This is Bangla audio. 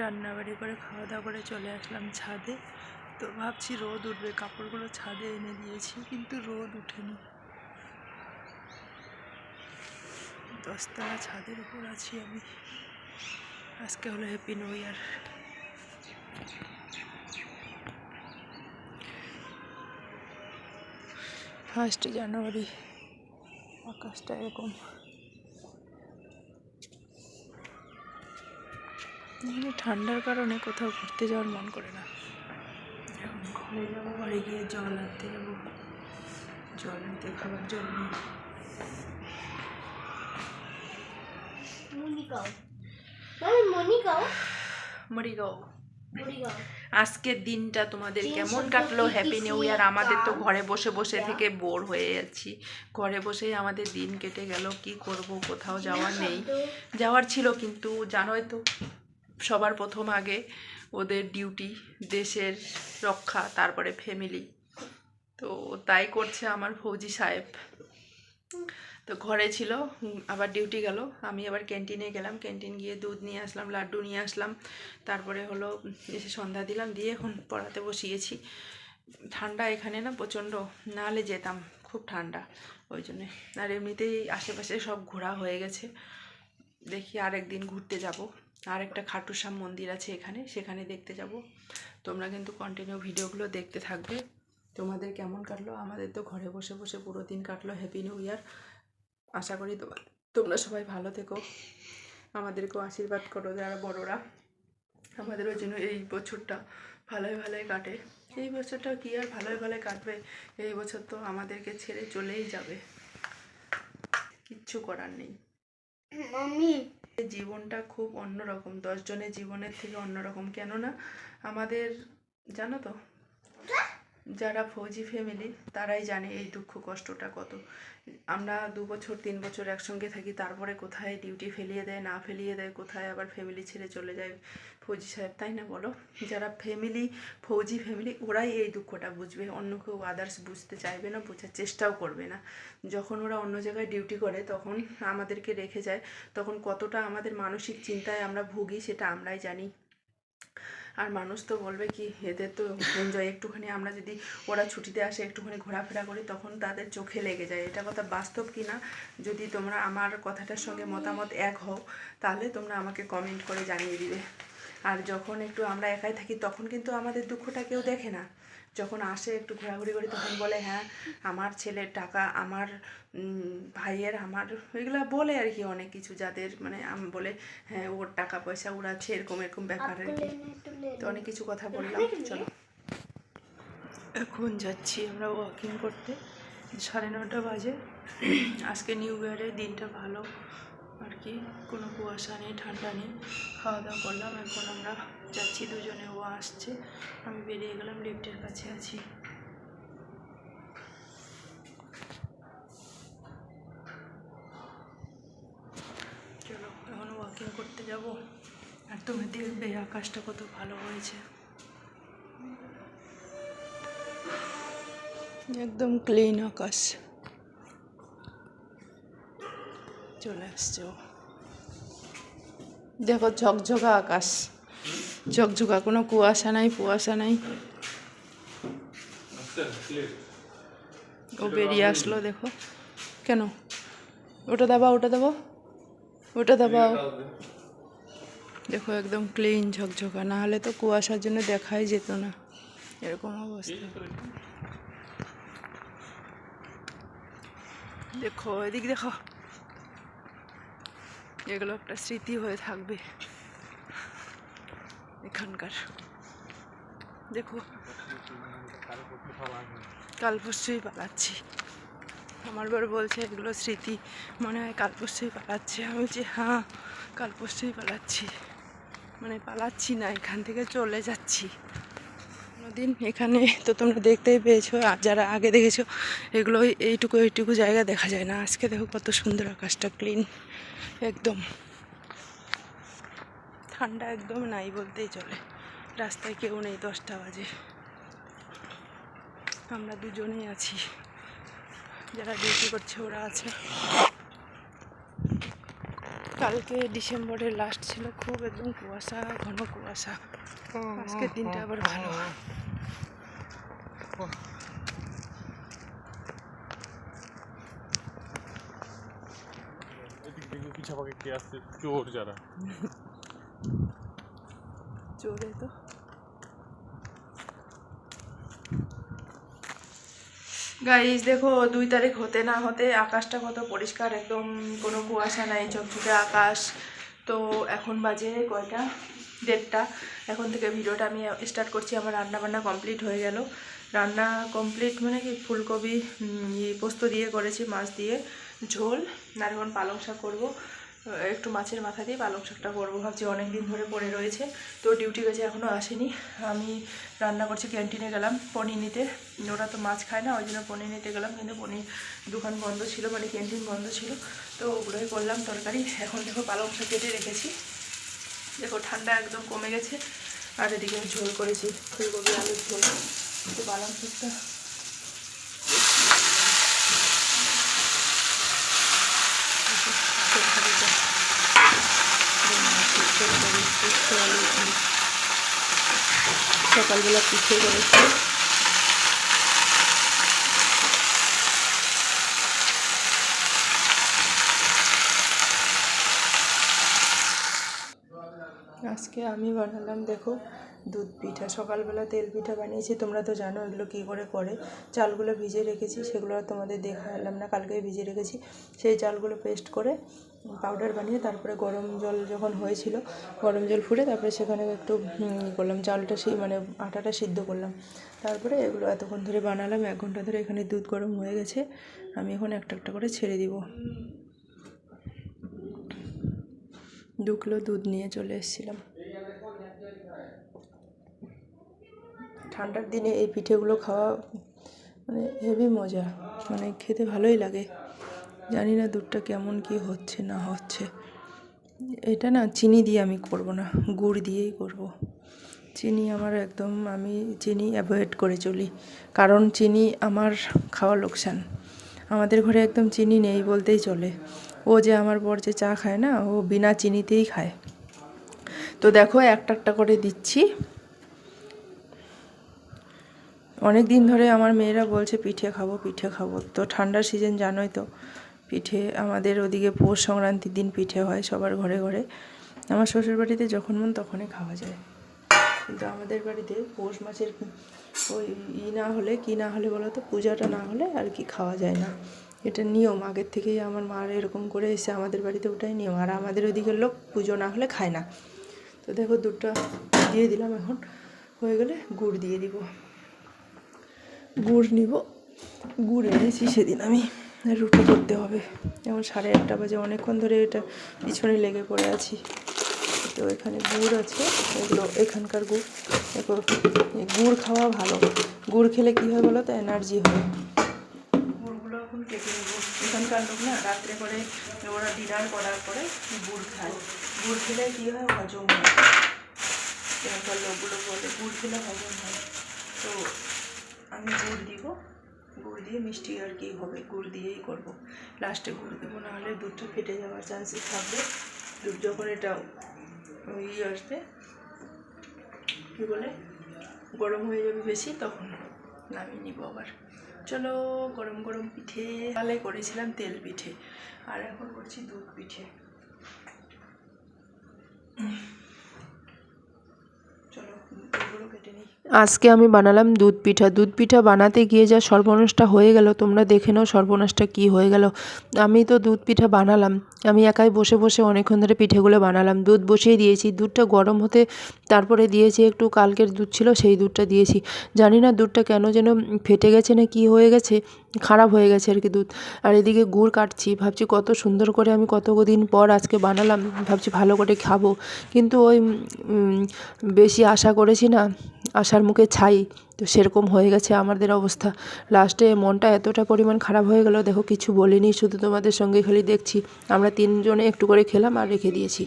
রান্নাবাড়ি করে খাওয়া দাওয়া করে চলে আসলাম ছাদে। তো ভাবছি রোদ উঠবে, কাপড়গুলো ছাদে এনে দিয়েছি, কিন্তু রোদ উঠেনি। দশতলা ছাদের উপর আছি আমি। আজকে হলো হ্যাপি নিউ ইয়ার ফার্স্ট জানুয়ারি আকাশটা এরকম। এখানে ঠান্ডার কারণে কোথাও ঘুরতে যাওয়ার মন করে না। এখন ঘরে যাব বাড়ি গিয়ে জল আনতে যাব। জল আনতে খাবার জল নেই মরিগাঁও আজকের দিনটা তোমাদের কেমন কাটলো? হ্যাপি নিউ ইয়ার আমাদের তো ঘরে বসে বসে থেকে বোর হয়ে যাচ্ছি। ঘরে বসেই আমাদের দিন কেটে গেল। কি করব? কোথাও যাওয়ার নেই। যাওয়ার ছিল কিন্তু জানোই তো। সবার প্রথম আগে ওদের ডিউটি দেশের রক্ষা, তারপরে ফ্যামিলি তো তাই করছে আমার ফৌজি সাহেব। তো ঘরে ছিল আবার ডিউটি গেল। আমি আবার ক্যান্টিনে গেলাম। ক্যান্টিন গিয়ে দুধ নিয়ে আসলাম, লাড্ডু নিয়ে আসলাম। তারপরে হলো, এসে সন্ধ্যা দিলাম। দিয়ে এখন পড়াতে বসিয়েছি। ঠান্ডা এখানে না প্রচণ্ড। নাহলে যেতাম, খুব ঠান্ডা। ওই জন্যে। আর এমনিতেই আশেপাশে সব ঘোরা হয়ে গেছে। দেখি আরেক দিন ঘুরতে যাব। আর একটা খাটুশ্যাম মন্দির আছে এখানে, সেখানে দেখতে যাব। তোমরা কিন্তু কন্টিনিউ ভিডিওগুলো দেখতে থাকবে। তোমাদের কেমন কাটলো? আমাদের তো ঘরে বসে বসে পুরো দিন কাটলো। হ্যাপি নিউ ইয়ার আশা করি তোমার তোমরা সবাই ভালো থেকো। আমাদেরকেও আশীর্বাদ করো যারা বড়রা। আমাদেরও যেন এই বছরটা ভালোই ভালোই কাটে। এই বছরটা কি আর ভালোই ভালোই কাটবে? এই বছর তো আমাদেরকে ছেড়ে চলেই যাবে। কিচ্ছু করার নেই। জীবনটা খুব অন্যরকম দশজনের জীবনের থেকে অন্যরকম। কেননা আমাদের জানো তো যারা ফৌজি ফ্যামিলি তারাই জানে এই দুঃখ কষ্টটা কত। আমরা দু বছর, তিন বছর একসঙ্গে থাকি, তারপরে কোথায় ডিউটি ফেলিয়ে দেয়, না ফেলিয়ে দেয়, কোথায় আবার ফ্যামিলি ছেড়ে চলে যায় ফৌজি সাহেব, তাই না বলো? যারা ফ্যামিলি ফৌজি ফ্যামিলি ওরাই এই দুঃখটা বুঝবে। অন্য কেউ আদার্স বুঝতে চাইবে না, বোঝার চেষ্টাও করবে না। যখন ওরা অন্য জায়গায় ডিউটি করে, তখন আমাদেরকে রেখে যায়। তখন কতটা আমাদের মানসিক চিন্তায় আমরা ভুগি, সেটা আমরাই জানি। আর মানুষ তো বলবে কি, এদের তো এনজয় একটুখানি, আমরা যদি ওরা ছুটিতে আসে একটুখানি ঘোরাফেরা করি, তখন তাদের চোখে লেগে যায়। এটা কথা বাস্তব কি না? যদি তোমরা আমার কথাটার সঙ্গে মতামত এক হও, তাহলে তোমরা আমাকে কমেন্ট করে জানিয়ে দিবে। আর যখন একটু আমরা একাই থাকি, তখন কিন্তু আমাদের দুঃখটা কেউ দেখে না। যখন আসে একটু ঘোরাঘুরি করি, তখন বলে হ্যাঁ আমার ছেলের টাকা, আমার ভাইয়ের, আমার, এগুলো বলে আর কি অনেক কিছু, যাদের মানে আম- বলে হ্যাঁ ওর টাকা পয়সা উড়াচ্ছে এরকম এরকম ব্যাপার আর কি। তো অনেক কিছু কথা বললাম, চলো। এখন যাচ্ছি আমরা ওয়াকিং করতে। সাড়ে নটা বাজে। আজকে নিউ ইয়ারের দিনটা ভালো। আর কি কোনো কুয়াশা নেই, ঠান্ডা নেই। খাওয়া দাওয়া করলাম, এখন আমরা যাচ্ছি, দুজনে, ও আসছে। আমি বেরিয়ে গেলাম লিফটের কাছে আছি। চলো, এখন ওয়াকিং করতে যাব। আর তুমি দেখবে আকাশটা কত ভালো হয়েছে। একদম ক্লিন আকাশ। চলে আসছে ও। দেখো, ঝকঝকা আকাশ। ঝকঝকা, কোনো কুয়াশা নাই কুয়াশা নাই। ও বেরিয়ে আসলো, দেখো। কেন? ওটা দাবাও ওটা দাবাও ওটা দাবাও দেখো, একদম ক্লিন ঝকঝকা। না হলে তো কুয়াশার জন্য দেখাই যেত না। এরকম অবস্থা। দেখো, এদিক দেখো। এগুলো একটা স্মৃতি হয়ে থাকবে। এখানকার। দেখো কাল পরশুই পালাচ্ছি। আমার বার বলছে এগুলো স্মৃতি, মনে হয় কাল পরশুই পালাচ্ছে। আমি বলছি হ্যাঁ কাল পরশুই পালাচ্ছি। মানে পালাচ্ছি না, এখান থেকে চলে যাচ্ছি। কোনোদিন এখানে তো তোমরা দেখতেই পেয়েছ, আর যারা আগে দেখেছ, এগুলো এইটুকু এইটুকু জায়গা দেখা যায় না। আজকে দেখো কত সুন্দর আকাশটা, ক্লিন। একদম। ঠান্ডা একদম নাই বলতেই চলে। রাস্তায় কেউ নেই দশটা বাজে। আমরা দুজনেই আছি। যারা ডিউটি করছে ওরা আছে। কালকে ডিসেম্বরের লাস্ট ছিল খুব একদম কুয়াশা ঘন কুয়াশা। আজকের দিনটা আবার ভালো। এদিক থেকে পিছা পাকে কে আসছে? চোর যারা। চলে তো। গাইজ দেখো, দুই তারিখ হতে না হতে আকাশটা কত পরিষ্কার, একদম কোনো কুয়াশা নাই ঝকঝকে আকাশ। তো এখন বাজে কয়টা? দেড়টা। এখন থেকে ভিডিওটা আমি স্টার্ট করছি, আমার রান্না বান্না কমপ্লিট হয়ে গেল। রান্না কমপ্লিট মানে কি, ফুলকপি পোস্ত দিয়ে করেছি, মাছ দিয়ে, ঝোল আর পালং শাক করব। একটু মাছের মাথা দিয়ে পালং শাকটা করব। ভাবছি অনেক দিন ধরে পড়ে রয়েছে, তো ডিউটি গেছে এখনও আসেনি। আমি রান্না করছি ক্যান্টিনে গেলাম পনির নিতে। ওরা তো মাছ খায় না, ওই জন্য পনির নিতে গেলাম, কিন্তু পনির দোকান বন্ধ ছিল মানে ক্যান্টিন বন্ধ ছিল। তো ওগুলোই করলাম তরকারি। এখন দেখো পালং শাক কেটে রেখেছি। দেখো ঠান্ডা একদম কমে গেছে। আর এদিকে ঝোল করেছি, ফুলকপি, আলুর ঝোল। তো পালং শাকটা তরকারিটা তরকারি পোস্ত সকালবেলা পিঠে করেছি। আজকে আমি বানালাম, দেখো, দুধ পিঠা। সকালবেলা তেল পিঠা বানিয়েছি, তোমরা তো জানো এগুলো কী করে করে। চালগুলো ভিজে রেখেছি, সেগুলো আর তোমাদের দেখালাম না, কালকেই ভিজে রেখেছি। সেই চালগুলো পেস্ট করে পাউডার বানিয়ে তারপরে গরম জল যখন হয়েছিল, গরম জল ফুটে তারপরে সেখানে একটু করলাম চালটা সেই মানে আটাটা সিদ্ধ করলাম। তারপরে এগুলো এতক্ষণ ধরে বানালাম, এক ঘণ্টা ধরে এখানে দুধ গরম হয়ে গেছে, আমি এখন একটা একটা করে ছেড়ে দিব। দু কিলো দুধ নিয়ে চলে এসেছিলাম। ঠান্ডার দিনে এই পিঠেগুলো খাওয়া মানে হেভি মজা মানে খেতে ভালোই লাগে। জানি না দুধটা কেমন কি হচ্ছে না হচ্ছে। এটা না চিনি দিয়ে আমি করব না, গুড় দিয়েই করব। চিনি আমার একদম আমি চিনি অ্যাভয়েড করে চলি, কারণ চিনি আমার খাওয়া লোকসান। আমাদের ঘরে একদম চিনি নেই বলতেই চলে। ও যে আমার বর যে চা খায় না, ও বিনা চিনিতেই খায়। তো দেখো একটা একটা করে দিচ্ছি। অনেক দিন ধরে আমার মেয়েরা বলছে, পিঠে খাব পিঠে খাব। তো ঠান্ডার সিজন জানোই তো। পিঠে আমাদের ওদিকে পৌষ সংক্রান্তির দিন পিঠে হয় সবার ঘরে ঘরে। আমার শ্বশুর বাড়িতে যখন মন তখনই খাওয়া যায়। কিন্তু আমাদের বাড়িতে পৌষ মাসের ওই ই না হলে, কি না হলে বলো তো পূজাটা না হলে আর কি খাওয়া যায় না। এটা নিয়ম, আগের থেকেই আমার মার এরকম করে এসে আমাদের বাড়িতে ওটাই নিয়ম। আর আমাদের ওদিকের লোক পুজো না হলে খায় না। তো দেখো দুধটা দিয়ে দিলাম এখন, হয়ে গেলে গুড় দিয়ে দিব। গুড় নিব, গুড় এনেছি সেদিন আমি। রুটি করতে হবে। যেমন সাড়ে আটটা বাজে অনেকক্ষণ ধরে এটা পিছনে লেগে পড়ে আছি। তো এখানে গুড় আছে, এগুলো এখানকার গুড়। দেখো গুড় খাওয়া ভালো। গুড় খেলে কী হয় বলো তো? এনার্জি হয়। গুড়গুলো এখন কেটে নেব। এখানকার লোক না রাত্রে করে ওরা ডিনার করার পরে গুড় খায়। গুড় খেলে কী হয়? হজম হয়। এখানকার লোকগুলো বলে গুড় খেলে হজম হয়। তো আমি গুড় দিব। গুড় দিয়ে মিষ্টি আর কি হবে, গুড় দিয়েই করব। লাস্টে গুড় দেবো, নাহলে দুধটা ফেটে যাওয়ার চান্সেস থাকবে। দুধ যখন এটা ওই আসবে, কী বলে, গরম হয়ে যাবে বেশি, তখন নামিয়ে নিব আবার। চলো, গরম গরম পিঠে তাহলে করেছিলাম তেল পিঠে, আর এখন করছি দুধ পিঠে চলো দুধগুলো কেটে নিই আজকে আমি বানালাম দুধ পিঠা। দুধ পিঠা বানাতে গিয়ে যা সর্বনাশটা হয়ে গেল, তোমরা দেখে নাও সর্বনাশটা কী হয়ে গেল। আমি তো দুধ পিঠা বানালাম। আমি একাই বসে বসে অনেকক্ষণ ধরে পিঠেগুলো বানালাম। দুধ বসিয়ে দিয়েছি। দুধটা গরম হতে তারপরে দিয়েছি একটু কালকের দুধ ছিল, সেই দুধটা দিয়েছি। জানি না দুধটা কেন যেন ফেটে গেছে না কি হয়ে গেছে। খারাপ হয়ে গেছে আর কি দুধ। আর এদিকে গুড় কাটছি, ভাবছি কত সুন্দর করে আমি কত দিন পর আজকে বানালাম, ভাবছি ভালো করে খাব। কিন্তু ওই বেশি আশা করেছি না, আশার মুখে ছাই, তো সেরকম হয়ে গেছে আমাদের অবস্থা। লাস্টে মনটা এতটা পরিমাণ খারাপ হয়ে গেল, দেখো কিছু বলিনি, শুধু তোমাদের সঙ্গে খালি দেখছি। আমরা তিনজনে একটু করে খেলাম আর রেখে দিয়েছি।